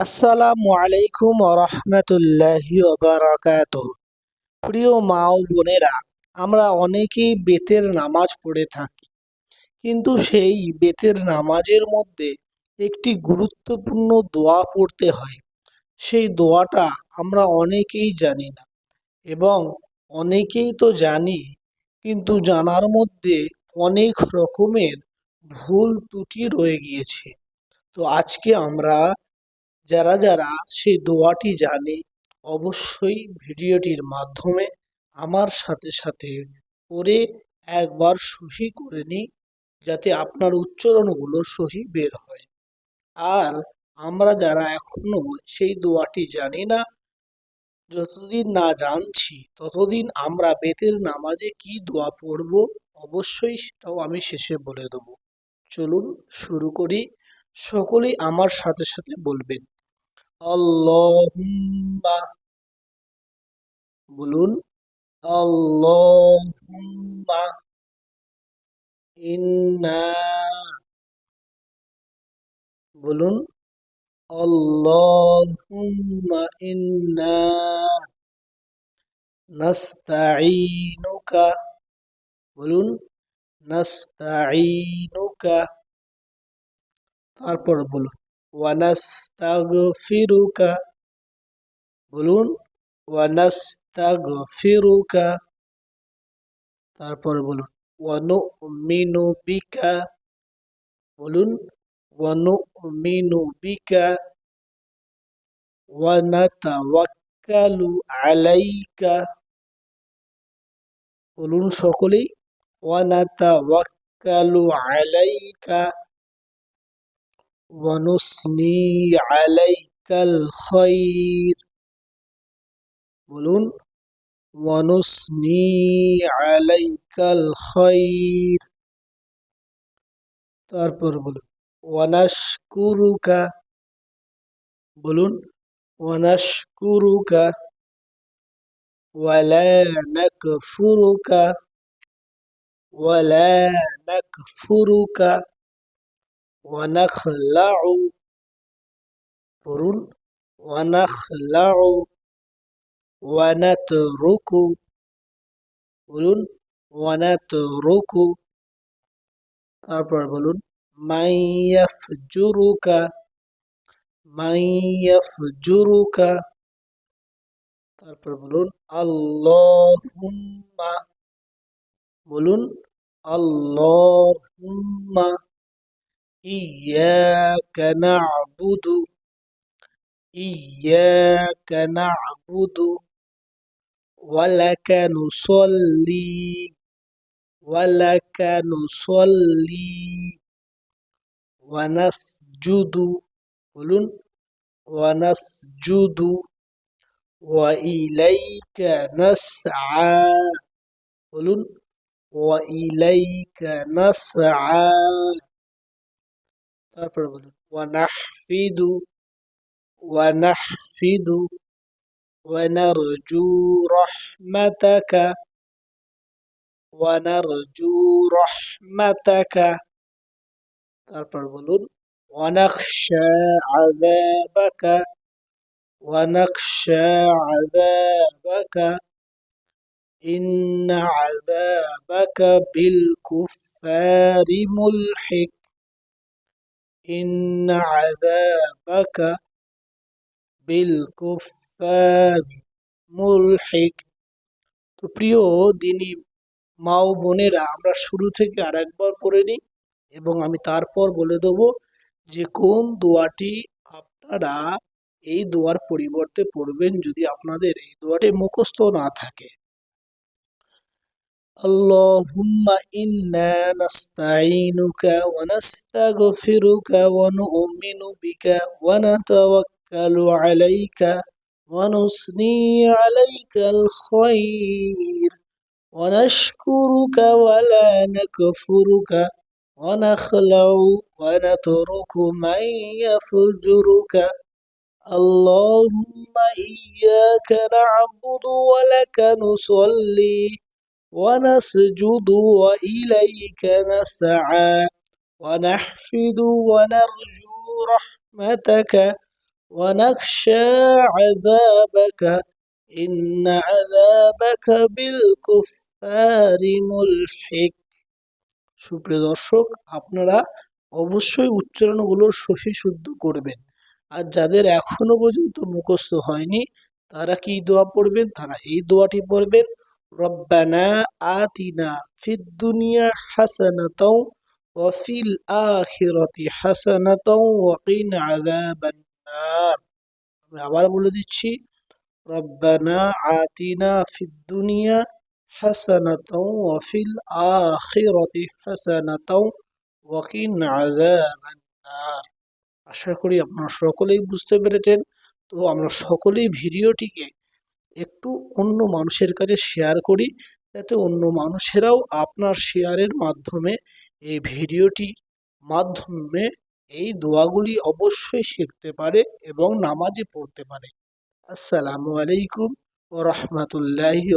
আসসালামু আলাইকুম রহমতুল্লাহি বারাকাত প্রিয় মা ও বোনেরা, আমরা অনেকেই বেতের নামাজ পড়ে থাকি, কিন্তু সেই বেতের নামাজের মধ্যে একটি গুরুত্বপূর্ণ দোয়া পড়তে হয়। সেই দোয়াটা আমরা অনেকেই জানি না এবং অনেকেই তো জানি, কিন্তু জানার মধ্যে অনেক রকমের ভুল ত্রুটি রয়ে গিয়েছে। তো আজকে আমরা যারা যারা সেই দোয়াটি জানে, অবশ্যই ভিডিওটির মাধ্যমে আমার সাথে সাথে পড়ে একবার সহি করে নিই যাতে আপনার উচ্চারণগুলো সহি বের হয়। আর আমরা যারা এখনও সেই দোয়াটি জানি না, যতদিন না জানছি, ততদিন আমরা বেতের নামাজে কি দোয়া পড়ব, অবশ্যই সেটাও আমি শেষে বলে দেব। চলুন শুরু করি। সকলেই আমার সাথে সাথে বলবেন আল্লাহুম্মা বলুন আল্লাহুম্মা ইন্না বলুন আল্লাহুম্মা ইন্না নাস্তাঈনুকা বলুন নাস্তাঈনুকা। তারপর বলুন ওয়ানাস্তাগফিরুকা বলুন ওয়ানাস্তাগফিরুকা তারপর বলুন ওয়ানুমিনু বিকা বলুন ওয়ানুমিনু বিকা ওয়ানাতাওয়াক্কালু আলাইকা বলুন সকলেই ওয়ানাতাওয়াক্কালু আলাইকা ওয়ানুসনি আলাইকাল খৈর বলুন ওয়ানুসনি আলাইকাল খৈর তারপর বলুন ওয়ানাশকুরুকা বলুন ওয়ানাশকুরুকা ওয়ালা নাকফুরুকা ওয়ালা নাকফুরুকা ونخلع পড়ুন ونخلع ونترك বলুন ونترك তারপর বলুন من يفجرك من يفجرك তারপর বলুন আল্লাহুম্মা বলুন আল্লাহুম্মা إياك نعبد إياك نعبد ولك نصلي ولك نصلي ونسجد قلن ونسجد وإليك نسعى قلن وإليك نسعى. তারপরে বলুন ওয়ানাহফিদু ওয়ানাহফিদু ওয়ানারজু রহমাতাকা ওয়ানারজু রহমাতাকা তারপর বলুন ওয়ানাখশা আযাবাকা ওয়ানাখশা আযাবাকা إن عذابك بالكفار ملحق إن عذابك بالكفار মুলহিক তো প্রিয় দিনী মা ও বোনেরা আমরা শুরু থেকে আর একবার পড়ে নিই এবং আমি তারপর বলে দেব যে কোন দোয়াটি আপনারা এই দোয়ার পরিবর্তে পড়বেন যদি আপনাদের এই দোয়াটি মুখস্থ না থাকে اللهم إنا نستعينك ونستغفرك ونؤمن بك ونتوكل عليك ونثني عليك الخير ونشكرك ولا نكفرك ونخلع ونترك من يفجرك. اللهم إياك نعبد ولك نصلي. ونسجد وإليك نسعى ونحفد ونرجو رحمتك ونخشى عذابك إن عذابك بالكفار ملحق সুপ্রিয় দর্শক আপনারা অবশ্যই উচ্চারণগুলো সহি শুদ্ধ করবেন আর যাদের এখনো পর্যন্ত মুখস্থ হয়নি তারা কি দোয়া পড়বেন তারা এই দোয়াটি পড়বেন রব্বানা আতিনা ফিদ দুনিয়া হাসানাতাও ওয়া ফিল আখিরাতি হাসানাতাও ওয়া কিনা আমি আবার বলে দিচ্ছি রব্বানা আতিনা ফিদ দুনিয়া হাসানাতাও ওয়া ফিল আখিরাতি হাসানাতাও ওয়া কিনা আশা করি আপনারা সকলেই বুঝতে পেরেছেন। তো আমরা সকলেই ভিডিওটিকে একটু অন্য মানুষের কাছে শেয়ার করি, যাতে অন্য মানুষেরাও আপনার শেয়ারের মাধ্যমে এই ভিডিওটি মাধ্যমে এই দোয়াগুলি অবশ্যই শিখতে পারে এবং নামাজে পড়তে পারে। আসসালামু আলাইকুম ও রহমতুল্লাহি